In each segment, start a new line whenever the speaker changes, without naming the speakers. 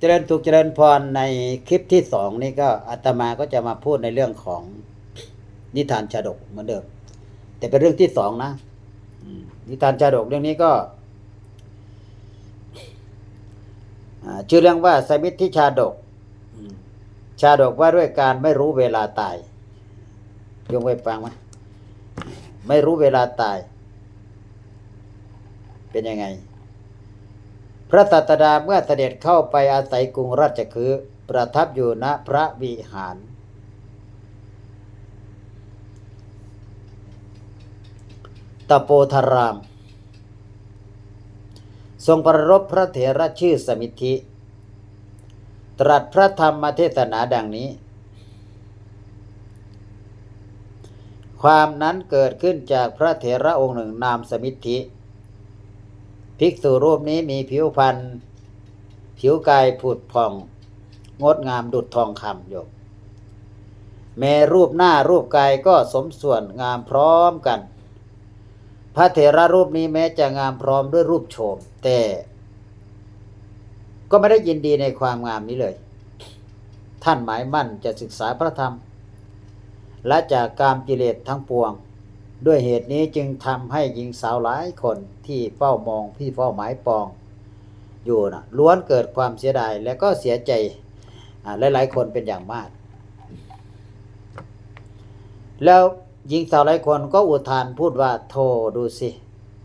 เจริญสุขเจริญพรในคลิปที่สองนี่ก็อาตมาก็จะมาพูดในเรื่องของนิทานชาดกเหมือนเดิมแต่เป็นเรื่องที่สองนะนิทานชาดกเรื่องนี้ก็ชื่อเรื่องว่าสมิทธิชาดกชาดกว่าด้วยการไม่รู้เวลาตายยงไว้ฟังไหมไม่รู้เวลาตาย เป็นยังไง พระสัตดาเมื่อเสด็จเข้าไปอาศัยกรุงราชคฤห์ประทับอยู่ณพระวิหาร ตโปธาราม ทรงประรบพระเถระชื่อสมิธิ ตรัสพระธรรมเทศนาดังนี้ ความนั้นเกิดขึ้นจากพระเถระองค์หนึ่งนามสมิธิ ภิกษุรูปนี้มีผิวพรรณผิวกายผุดผ่อง งดงามดุจทองคำโยมแม้รูปหน้ารูปกายก็สมส่วนงามพร้อมกัน พระเถระรูปนี้แม้จะงามพร้อมด้วยรูปโฉมแต่ ก็ไม่ได้ยินดีในความงามนี้เลย ท่านหมายมั่นจะศึกษาพระธรรม และจากกามกิเลสทั้งปวง ด้วยเหตุนี้จึงทำให้หญิงสาวหลายคนที่เฝ้ามองพี่เฝ้าหมายปอง อยู่นะล้วนเกิดความเสียดายและก็เสียใจอ่าหลายๆคนเป็นอย่างมาก แล้วหญิงสาวหลายคนก็อุทานพูดว่าโธดูสิ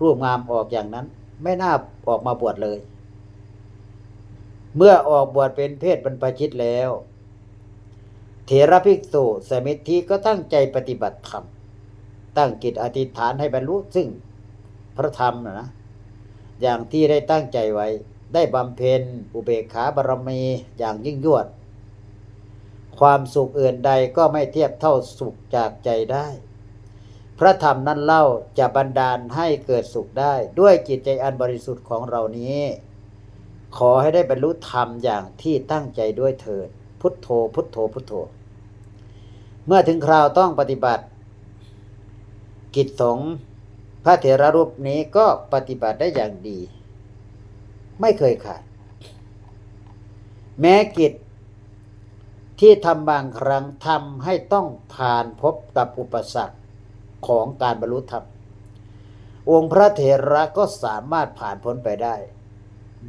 รูปงามออกอย่างนั้น ไม่น่าออกมาบวชเลย เมื่อออกบวชเป็นเพศบรรพชิตแล้ว เถระภิกษุสมิทธิก็ตั้งใจปฏิบัติธรรม ตั้งกิจอธิษฐานให้บรรลุซึ่งพระธรรมนะนะอย่างที่ได้ตั้งใจไว้ ได้บำเพ็ญอุเบกขาบารมีอย่างยิ่งยวด ความสุขอื่นใดก็ไม่เทียบเท่าสุขจากใจได้ พระธรรมนั้นเล่าจะบันดาลให้เกิดสุขได้ ด้วยจิตใจอันบริสุทธิ์ของเรานี้ ขอให้ได้บรรลุธรรมอย่างที่ตั้งใจด้วยเถิด พุทโธพุทโธพุทโธ เมื่อถึงคราวต้องปฏิบัติ กิจสงฆ์พระเถระรูปนี้ก็ปฏิบัติได้อย่างดี ไม่เคยขาด แม้กิจที่ทำบางครั้งทำให้ต้องผ่านพบกับอุปสรรคของการบรรลุธรรม องค์พระเถระก็สามารถผ่านพ้นไปได้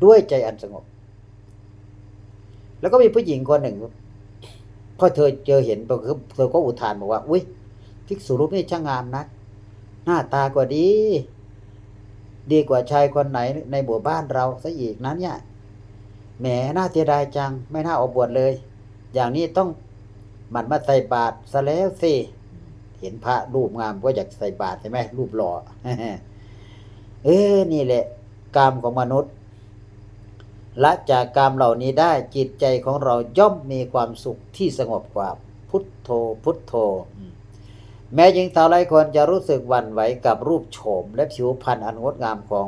ด้วยใจอันสงบ แล้วก็มีผู้หญิงคนหนึ่งพอเธอเจอเห็นเธอก็อุทานบอกว่า อุ้ยภิกษุรูปนี้ช่างงามนัก หน้าตาก็ดี ดีกว่าชายคนไหนในหมู่บ้านเราซะอีกนั้นเนี่ยแหมน่าเสียดายจังไม่น่าออกบวชเลย อย่างนี้ต้องหมันมาใส่บาตรซะแล้วสิเห็นพระรูปงามก็อยากใส่บาตรใช่ไหมรูปหล่อเออนี่แหละ กรรมของมนุษย์ละจากกรรมเหล่านี้ได้จิตใจของเราย่อมมีความสุขที่สงบกว่าพุทโธพุทโธ แม้หญิงสาวหลายคนจะรู้สึกหวั่นไหวกับรูปโฉมและผิวพรรณอันงดงามของ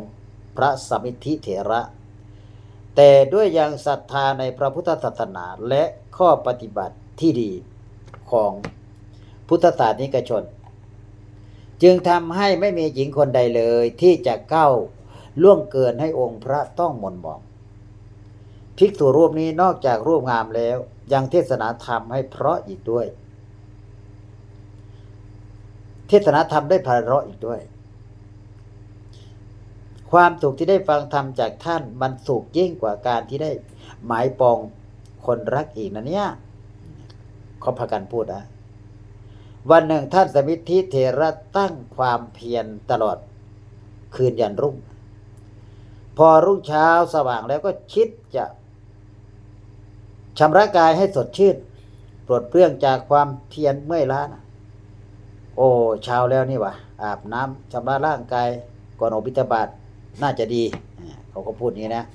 พระสมิทธิเถระ แต่ด้วยยังศรัทธาในพระพุทธศาสนาและข้อปฏิบัติที่ดีของพุทธศาสนิกชน จึงทำให้ไม่มีหญิงคนใดเลยที่จะก้าวล่วงเกินให้องค์พระต้องหมนหมอง ภิกษุรูปนี้นอกจากรูปงามแล้ว ยังเทศนาธรรมให้เพราะอีกด้วย ทศนาธรรมได้ไพเราะอีกด้วย ความสุขที่ได้ฟังธรรมจากท่านมันสุขยิ่งกว่าการที่ได้หมายปองคนรักอีกนะเนี่ยเขาพากันพูดนะวันหนึ่งท่านสมิทธิเถระตั้งความเพียรตลอดคืนยันรุ่ง พอรุ่งเช้าสว่างแล้วก็คิดจะชำระกายให้สดชื่น ปลดเปลื้องจากความเพียรเมื่อยล้านะ โอ้เช้าแล้วนี่วะอาบน้ำชำระร่างกายก่อนออกบิณฑบาตน่าจะดี เขาก็พูดอย่างนี้นะ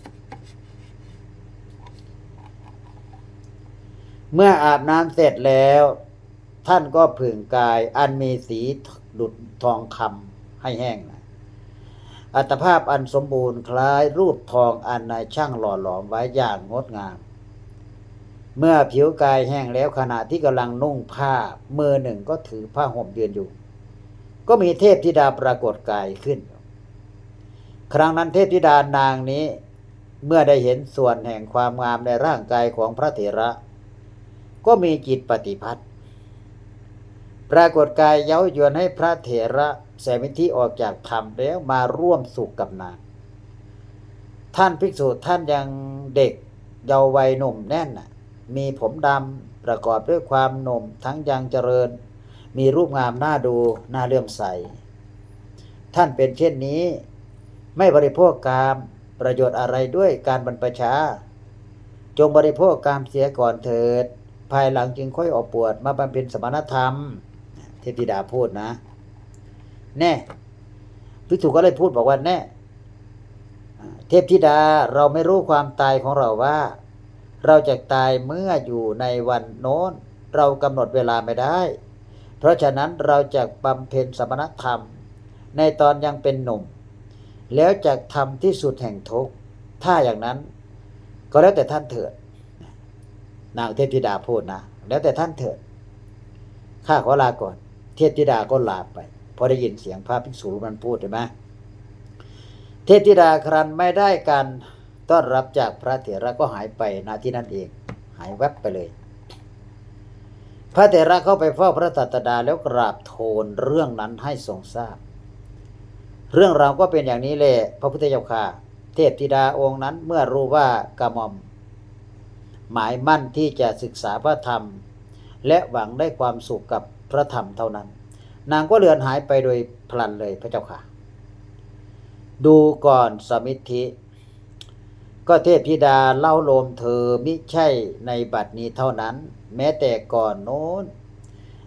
เมื่ออาบน้ำเสร็จแล้ว ท่านก็ผึ่งกาย อันมีสีดุดทองคำให้แห้งนะอัตภาพอันสมบูรณ์คล้ายรูปทองอันนายช่างหล่อหลอมไว้อย่างงดงาม เมื่อผิวกายแห้งแล้วขณะที่กำลังนุ่งผ้ามือหนึ่งก็ถือผ้าห่มยืนอยู่ ก็มีเทพธิดาปรากฏกายขึ้น ครั้งนั้นเทพธิดานางนี้ เมื่อได้เห็นส่วนแห่งความงามในร่างกายของพระเถระ ก็มีจิตปฏิพัทธ์ปรากฏกายเย้ายวนให้พระเถระแสมิธิออกจากธรรมแล้วมาร่วมสุขกับนาง ท่านภิกษุท่านยังเด็กเยาว์วัยหนุ่มแน่นน่ะ มีผมดำประกอบด้วยความหนุ่มทั้งยังเจริญ มีรูปงามน่าดูน่าเลื่อมใส ท่านเป็นเช่นนี้ ไม่บริโภคกามประโยชน์อะไรด้วยการบรรพชา จงบริโภคกามเสียก่อนเถิด ภายหลังจึงค่อยออกปวดมาบำเพ็ญสมณธรรม เทพธิดาพูดนะ แน่พิกษุก็เลยพูดบอกว่าแน่เทพธิดาเราไม่รู้ความตายของเราว่า เราจะตายเมื่ออยู่ในวันโน้น เรากำหนดเวลาไม่ได้ เพราะฉะนั้นเราจะบำเพ็ญสมณธรรม ในตอนยังเป็นหนุ่ม แล้วจะทำที่สุดแห่งทุกข์ถ้าอย่างนั้น ก็แล้วแต่ท่านเถิดนางเทพธิดาพูดนะ แล้วแต่ท่านเถิดข้าขอลาก่อน เทพธิดาก็ลาไปพอได้ยินเสียงพระภิกษุรูปนั้นพูดเห็นไหมเทพธิดาครันไม่ได้การ ต้อนรับจากพระเถระก็หายไปนาที่นั่นเอง หายแวบไปเลย พระเถระเข้าไปเฝ้าพระตัตดาแล้วกราบทูลเรื่องนั้นให้ทรงทราบ เรื่องราวก็เป็นอย่างนี้แหละพระพุทธเจ้าค่ะ เทพธิดาองค์นั้นเมื่อรู้ว่ากระหม่อม หมายมั่นที่จะศึกษาพระธรรม และหวังได้ความสุขกับพระธรรมเท่านั้น นางก็เลือนหายไปโดยพลันเลยพระเจ้าค่ะ ดูก่อนสมิทธิ ก็เทพธิดาเล่าโลมเธอมิใช่ในบัดนี้เท่านั้น แม้แต่ก่อนโน้น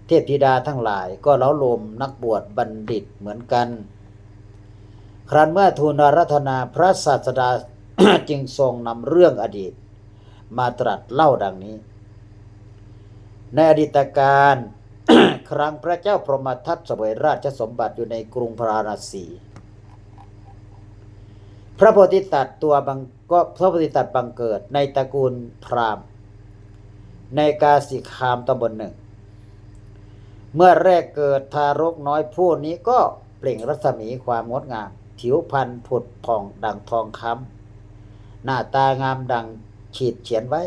เทพธิดาทั้งหลายก็เล้าโลมนักบวชบัณฑิตเหมือนกัน ครั้นเมื่อทูลรัธนาพระศาสดาจึงทรงนำเรื่องอดีต มาตรัสเล่าดังนี้ ในอดีตการครั้งพระเจ้าพรหมทัตเสวยราชสมบัติอยู่ในกรุงพาราณสี พระโพธิสัตว์ตัวบังก็พระโพธิสัตว์บังเกิดในตระกูลพราหมณ์ ในกาสิคามตำบลหนึ่ง เมื่อแรกเกิดทารกน้อยผู้นี้ก็เปล่งรัศมีความงดงาม ผิวพรรณผุดผ่องดังทองคำหน้าตางามดังขีดเขียนไว้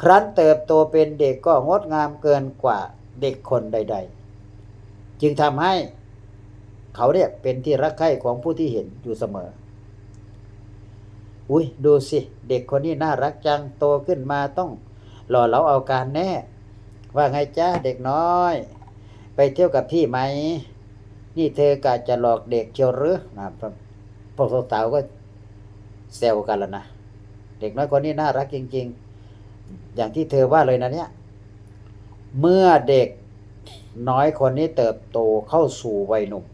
ครั้นเติบโตเป็นเด็กก็งดงามเกินกว่าเด็กคนใด ๆ จึงทำให้เขาเนี่ยเป็นที่รักใคร่ของผู้ที่เห็นอยู่เสมอ อุ้ยดูสิ เด็กคนนี้น่ารักจังโตขึ้นมาต้องหล่อเหลาเอาการแน่ ว่าไงจ้าเด็กน้อย ไปเที่ยวกับพี่ไหม นี่เธอกะจะหลอกเด็กเชียวหรือนะพวกสาวก็แซวกันแล้วนะเด็กน้อยคนนี้น่ารักจริง ๆ อย่างที่เธอว่าเลยนะเนี่ย เมื่อเด็กน้อยคนนี้เติบโตเข้าสู่วัยหนุ่ม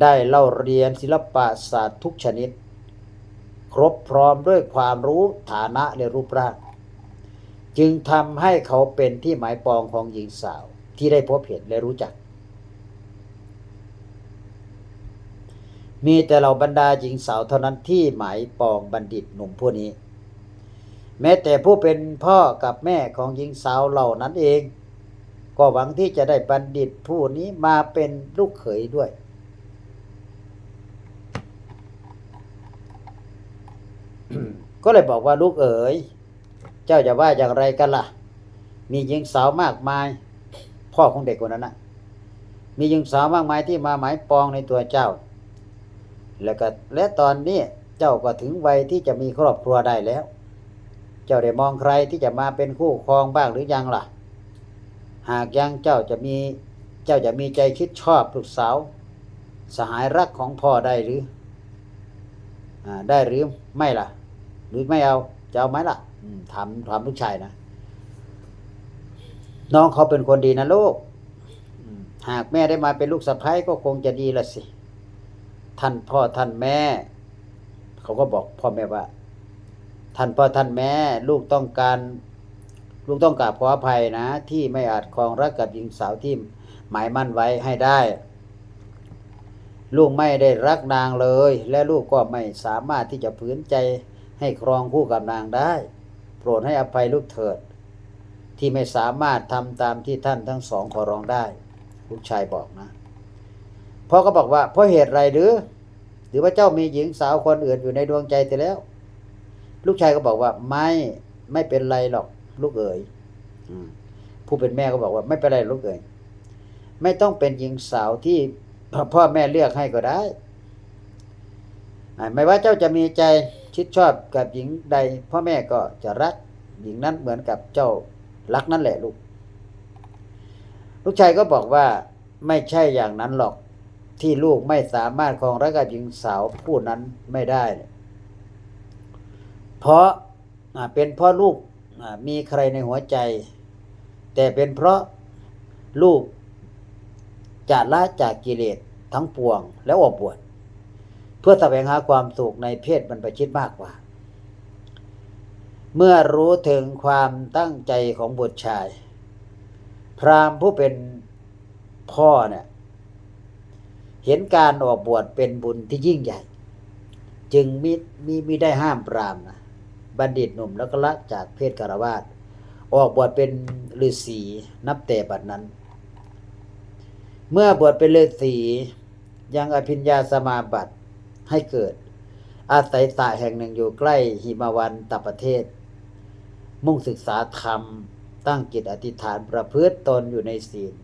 ได้เล่าเรียนศิลปศาสตร์ทุกชนิด ครบพร้อมด้วยความรู้ฐานะและรูปร่าง จึงทำให้เขาเป็นที่หมายปองของหญิงสาวที่ได้พบเห็นและรู้จัก มีแต่เราบรรดาหญิงสาวเท่านั้นที่หมายปองบัณฑิตหนุ่มผู้นี้ แม้แต่ผู้เป็นพ่อกับแม่ของหญิงสาวเหล่านั้นเอง ก็หวังที่จะได้บัณฑิตผู้นี้มาเป็นลูกเขยด้วย ก็เลยบอกว่าลูกเอ๋ย เจ้าจะว่าอย่างไรกันล่ะ มีหญิงสาวมากมาย พ่อของเด็กคนนั้นนะมีหญิงสาวมากมายที่มาหมายปองในตัวเจ้า แล้วก็และตอนนี้เจ้าก็ถึงวัยที่จะมีครอบครัวได้แล้ว เจ้าได้มองใครที่จะมาเป็นคู่ครองบ้างหรือยังล่ะ หากยังเจ้าจะมีเจ้าจะมีใจคิดชอบลูกสาว สหายรักของพ่อได้หรืออได้หรือไม่ล่ะ หรือไม่เอาจะเอาไหมล่ะอืมถามถามลูกชายนะน้องเขาเป็นคนดีนะลูกอืมหากแม่ได้มาเป็นลูกสะใภ้ก็คงจะดีละสิ ท่านพ่อท่านแม่ เขาก็บอกพ่อแม่ว่า ท่านพ่อท่านแม่ ลูกต้องการลูกต้องกราบขออภัยนะ ที่ไม่อาจครองรักกับหญิงสาวที่หมายมั่นไว้ให้ได้ ลูกไม่ได้รักนางเลย และลูกก็ไม่สามารถที่จะฝืนใจ ให้ครองคู่กับนางได้ โปรดให้อภัยลูกเถิด ที่ไม่สามารถทำตามที่ท่านทั้งสองขอร้องได้ ลูกชายบอกนะพ่อก็บอกว่าเพราะเหตุไรหรือ หรือว่าเจ้ามีหญิงสาวคนอื่นอยู่ในดวงใจเสียแล้ว ลูกชายก็บอกว่าไม่ไม่เป็นไรหรอกลูกเอ๋ยผู้เป็นแม่ก็บอกว่าไม่เป็นไรลูกเอ๋ยไม่ต้องเป็นหญิงสาวที่พ่อแม่เลือกให้ก็ได้ ไม่ว่าเจ้าจะมีใจ ชิดชอบกับหญิงใด พ่อแม่ก็จะรักหญิงนั้นเหมือนกับเจ้ารักนั่นแหละลูก ลูกชายก็บอกว่าไม่ใช่อย่างนั้นหรอกที่ลูกไม่สามารถครองรักกับหญิงสาวผู้นั้นไม่ได้ เพราะเป็นเพราะลูกมีใครในหัวใจ แต่เป็นเพราะลูกจะละจากกิเลสทั้งปวงแล้วออกบวช พื่อแสวงหาความสุขในเพศบรรพชิตมากกว่า เมื่อรู้ถึงความตั้งใจของบุตรชาย พราหมณ์ผู้เป็นพ่อเนี่ยเห็นการออกบวชเป็นบุญที่ยิ่งใหญ่ จึงมิมีมิได้ห้ามปรามนะบัณฑิตหนุ่มแล้วก็ละจากเพศคารวาสออกบวชเป็นฤาษีนับแต่บัดนั้น เมื่อบวชเป็นฤาษียังอภิญญาสมาบัติ ให้เกิด อาศัยสระแห่งหนึ่งอยู่ใกล้หิมาวันตประเทศ มุ่งศึกษาธรรม ตั้งจิตอธิษฐานประพฤติตนอยู่ในศีล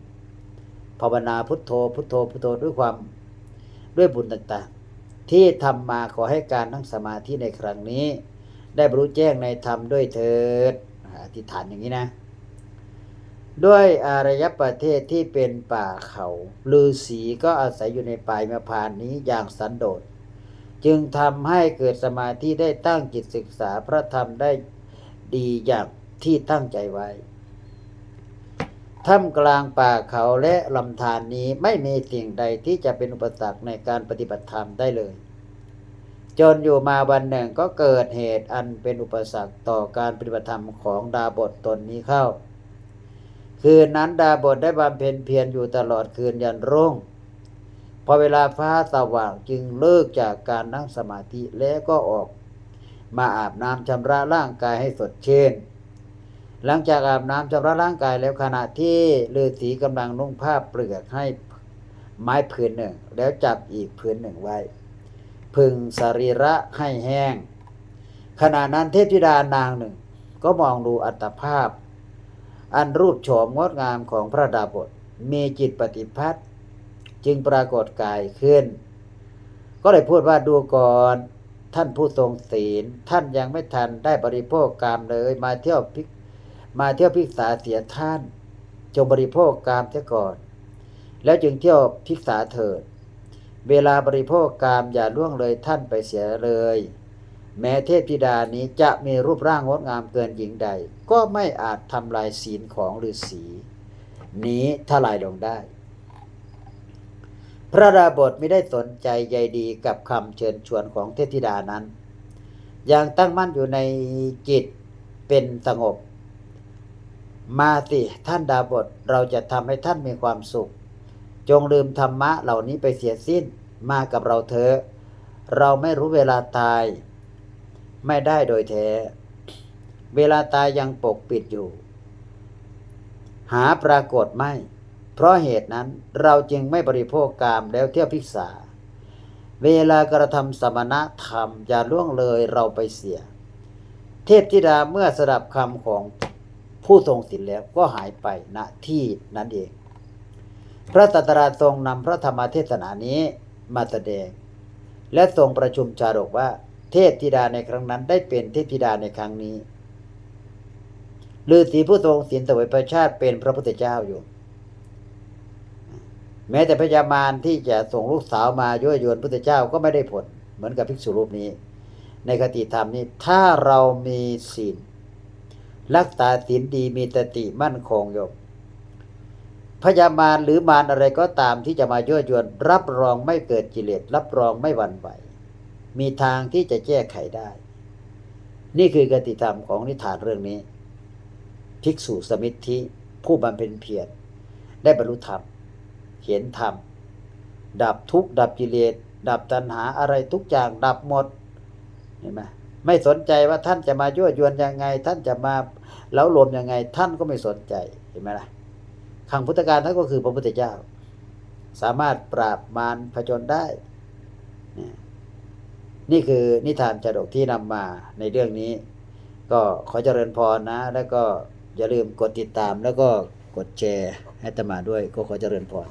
ภาวนาพุทโธพุทโธพุทโธด้วยความด้วยบุญต่างๆ ที่ทำมาขอให้การนั่งสมาธิในครั้งนี้ ได้บรรลุแจ้งในธรรมด้วยเถิดอธิษฐานอย่างนี้นะ ด้วยอารยประเทศที่เป็นป่าเขาลือสีก็อาศัยอยู่ในป่ายมะพานนี้อย่างสันโดษ จึงทำให้เกิดสมาธิได้ตั้งจิตศึกษาพระธรรมได้ดีอย่างที่ตั้งใจไว้ท่ามกลางป่าเขาและลำธารนนี้ไม่มีสิ่งใดที่จะเป็นอุปสรรคในการปฏิบัติธรรมได้เลย จนอยู่มาวันหนึ่งก็เกิดเหตุอันเป็นอุปสรรคต่อการปฏิบัติธรรมของดาบทตนนี้เข้า คืนนั้นดาบทได้บำเพ็ญเพียรอยู่ตลอดคืนยันรุ่ง พอเวลาฟ้าสว่างจึงเลิกจากการนั่งสมาธิแล้วก็ออกมาอาบน้ำชำระร่างกายให้สดชื่นหลังจากอาบน้ำชำระร่างกายแล้วขณะที่ฤาษีกำลังนุ่งผ้าเปลือกให้ไม้ผืนหนึ่ง แล้วจับอีกผืนหนึ่งไว้ พึงสรีระให้แห้ง ขณะนั้นเทพธิดานางหนึ่ง ก็มองดูอัตภาพ อันรูปโฉมงดงามของพระดาบทมีจิตปฏิพัทธ จึงปรากฏกายขึ้น ก็เลยพูดว่าดูก่อนท่านผู้ทรงศีล ท่านยังไม่ทันได้บริโภคกามเลยมาเที่ยวพิกมาเที่ยวพิกษาเสียท่าน จงบริโภคกามเสียก่อน แล้วจึงเที่ยวพิกษาเถิด เวลาบริโภคกามอย่าล่วงเลยท่านไปเสียเลย แม้เทพธิดานี้จะมีรูปร่างงดงามเกินหญิงใด ก็ไม่อาจทำลายศีลของฤาษีนี้ทลายลงได้ พระดาบทไม่ได้สนใจใยดีกับคำเชิญชวนของเทพธิดานั้นยังตั้งมั่นอยู่ในจิตเป็นสงบ มาสิท่านดาบทเราจะทำให้ท่านมีความสุข จงลืมธรรมะเหล่านี้ไปเสียสิ้นมากับเราเถอะเราไม่รู้เวลาตาย ไม่ได้โดยแท้ เวลาตายยังปกปิดอยู่ หาปรากฏไม่ เพราะเหตุนั้นเราจึงไม่บริโภคกามแล้วเที่ยวพิกษา เวลากระทำสมณธรรมอย่าล่วงเลยเราไปเสีย เทพธิดาเมื่อสดับคำของผู้ทรงศีลแล้วก็หายไปณที่นั้นเอง พระตตราทรงนำพระธรรมเทศนานี้มาแสดง และทรงประชุมจารกว่า เทพธิดาในครั้งนั้นได้เป็นเทพธิดาในครั้งนี้ฤาษีผู้ทรงศีลเสวยประชาติเป็นพระพุทธเจ้าอยู่ แม้แต่พญามารที่จะส่งลูกสาวมายั่วยวนพุทธเจ้าก็ไม่ได้ผล เหมือนกับภิกษุรูปนี้ ในคติธรรมนี้ถ้าเรามีศีลรักษาศีลดีมีสติมั่นคงโยมพญามารหรือมารอะไรก็ตามที่จะมายั่วยวน รับรองไม่เกิดกิเลสรับรองไม่หวั่นไหว มีทางที่จะแก้ไขได้ นี่คือกติธรรมของนิทานเรื่องนี้ ภิกษุสมิทธิผู้บำเพ็ญเพียรได้บรรลุธรรม เห็นธรรม ดับทุกข์ดับกิเลส ดับตัณหาอะไรทุกอย่างดับหมด เห็นไหมไม่สนใจว่าท่านจะมายั่วยวนยังไง ท่านจะมาเล้ารวมยังไง ท่านก็ไม่สนใจเห็นไหมล่ะขังพุทธการท่านก็คือพระพุทธเจ้า สามารถปราบมารผจญได้ นี่คือนิทานชาดกที่นำมาในเรื่องนี้ ก็ขอเจริญพรนะ แล้วก็อย่าลืมกดติดตามแล้วก็กดแชร์ให้ตมาด้วยก็ขอเจริญพร